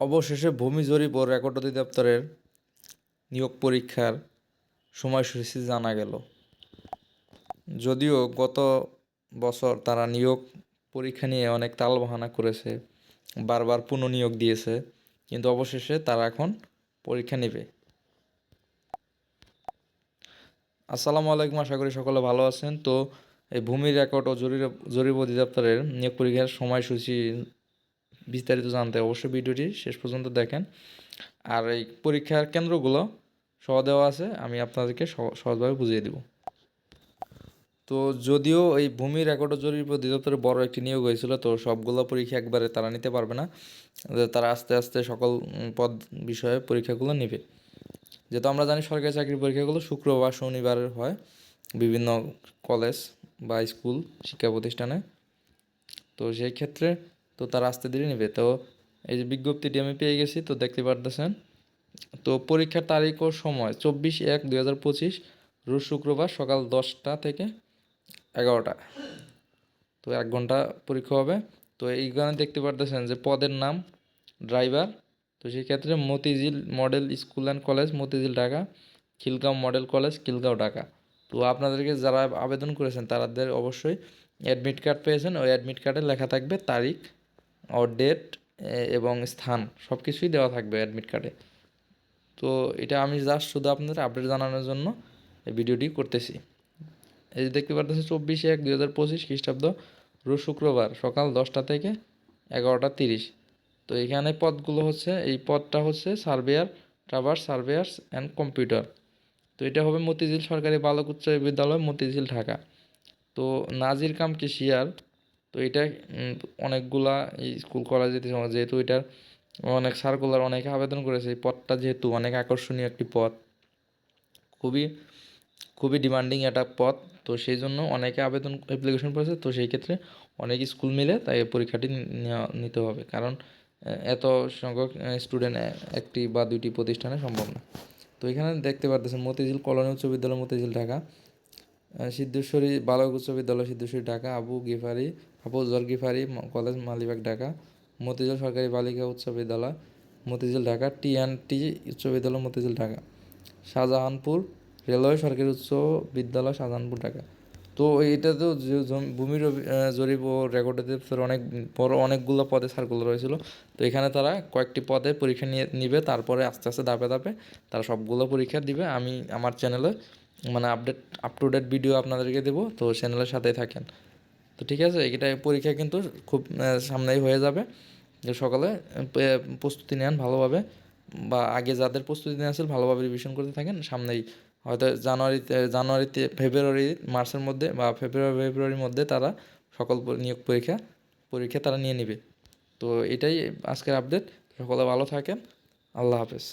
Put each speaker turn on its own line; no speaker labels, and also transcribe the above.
অবশেষে ভূমি জরিপ ও রেকর্ড অধিদপ্তরের নিয়োগ পরীক্ষার সময়সূচি জানা গেল। যদিও গত বছর তারা নিয়োগ পরীক্ষা নিয়ে অনেক তালবাহানা করেছে, বারবার পুনঃনিয়োগ দিয়েছে, কিন্তু অবশেষে তারা এখন পরীক্ষা নেবে। আসসালামু আলাইকুম, আশা করি সকলে ভালো আছেন। তো এই ভূমি রেকর্ড ও জরিপ জরিপ অধিদপ্তরের নিয়োগ পরীক্ষার সময়সূচি বিস্তারিত জানতে অবশ্যই ভিডিওটি শেষ পর্যন্ত দেখেন। আর এই পরীক্ষার কেন্দ্রগুলো সহ দেওয়া আছে, আমি আপনাদেরকে সহ- সহজভাবে বুঝিয়ে দেব। তো যদিও এই ভূমি রেকর্ড জরিপ অধিদপ্তরে বড় একটি নিয়োগ হয়েছিল, তো সবগুলো পরীক্ষা একবারে তারা নিতে পারবে না। তারা আস্তে আস্তে সকল পদ বিষয়ে পরীক্ষাগুলো নেবে। যেহেতু আমরা জানি সরকারি চাকরির পরীক্ষাগুলো শুক্রবার, শনিবার হয় বিভিন্ন কলেজ বা স্কুল, শিক্ষা প্রতিষ্ঠানে। তো সেই ক্ষেত্রে তো তারা আসতে ধীরে নেবে। তো এই যে বিজ্ঞপ্তিটি আমি পেয়ে গেছি, তো দেখতে পারতেছেন। তো পরীক্ষার তারিখ ও সময় চব্বিশ এক দুই হাজার পঁচিশ, রোজ শুক্রবার সকাল দশটা থেকে এগারোটা। তো এক ঘণ্টা পরীক্ষা হবে। তো এইখানে দেখতে পারতেছেন যে পদের নাম, ড্রাইভার, তো সেক্ষেত্রে Motijheel model school and college, Motijheel Dhaka, Khilgaon model college, Khilgaon Dhaka. তো আপনাদেরকে যারা আবেদন করেছেন তাদের অবশ্যই অ্যাডমিট কার্ড পেয়েছেন। ওই অ্যাডমিট কার্ডে লেখা থাকবে তারিখ ও ডেট এবং স্থান সব কিছুই দেওয়া থাকবে অ্যাডমিট কার্ডে তো এটা আমি জাস্ট শুধু আপনাদের আপডেট জানানোর জন্য ভিডিওটি করতেছি। এই যে দেখতে পারতেছি চব্বিশে এক দুই হাজার পঁচিশ খ্রিস্টাব্দ রোজ শুক্রবার সকাল দশটা থেকে এগারোটা তিরিশ। তো এখানে পদগুলো হচ্ছে, এই পদটা হচ্ছে surveyor traverse surveyors and computer তো এটা হবে মতিঝিল সরকারি বালক উচ্চ বিদ্যালয়, মতিঝিল, ঢাকা। তো নাজির কাম কেশিয়ার তো এটা অনেকগুলা স্কুল কলেজে যেহেতু এটার অনেক সার্কুলার অনেকে আবেদন করেছে, এই পদটা যেহেতু অনেক আকর্ষণীয় একটি পদ খুবই খুবই ডিমান্ডিং একটা পদ তো সেই জন্য অনেকে আবেদন অ্যাপ্লিকেশন করেছে, তো সেই ক্ষেত্রে অনেক স্কুল মিলে তাই পরীক্ষাটি নিতে হবে। কারণ এত সংখ্যক স্টুডেন্ট একটি বা দুইটি প্রতিষ্ঠানে সম্ভব না। তো এখানে দেখতে পারতেছেন মতিঝিল কলোনি উচ্চ বিদ্যালয়, মতিঝিল, ঢাকা। সিদ্ধেশ্বরী, বালক উচ্চ বিদ্যালয়, সিদ্ধেশ্বরী, ঢাকা, আবু গিফারি, আবু জর গিফারি কলেজ, মালিবাগ, ঢাকা, মতিঝিল সরকারি বালিকা উচ্চ বিদ্যালয়, Motijheel, Dhaka, T and T উচ্চ বিদ্যালয়, মতিঝিল, ঢাকা, শাহজাহানপুর, রেলওয়ে সরকারি উচ্চ বিদ্যালয়, শাহজাহানপুর, ঢাকা। তো এটা তো ভূমির জরিপ ও রেকর্ড অধিদপ্তর অনেক, বড় অনেকগুলো পদে সার্কুলার হয়েছিল তো এখানে তারা কয়েকটি পদে পরীক্ষা নিয়ে, নিবে, তারপরে আস্তে আস্তে ধাপে ধাপে তারা সবগুলো পরীক্ষা দিবে। আমি, আমার চ্যানেলে মানে update up to date video আপনাদেরকে দেবো, তো চ্যানেলের সাথেই থাকেন। তো ঠিক আছে এটা পরীক্ষা কিন্তু খুব সামনেই হয়ে যাবে। যে সকালে প্রস্তুতি নেন ভালোভাবে, বা আগে যাদের প্রস্তুতি নিয়ে আসেন ভালোভাবে রিভিশন করতে থাকেন, সামনেই। হয়তো জানুয়ারিতে জানুয়ারিতে, ফেব্রুয়ারি, মার্চের মধ্যে, বা ফেব্রুয়ারি, ফেব্রুয়ারির মধ্যে তারা সকল নিয়োগ পরীক্ষা পরীক্ষা তারা নিয়ে নেবে। তো এটাই আজকের আপডেট সকলে ভালো থাকেন। আল্লাহ হাফেজ।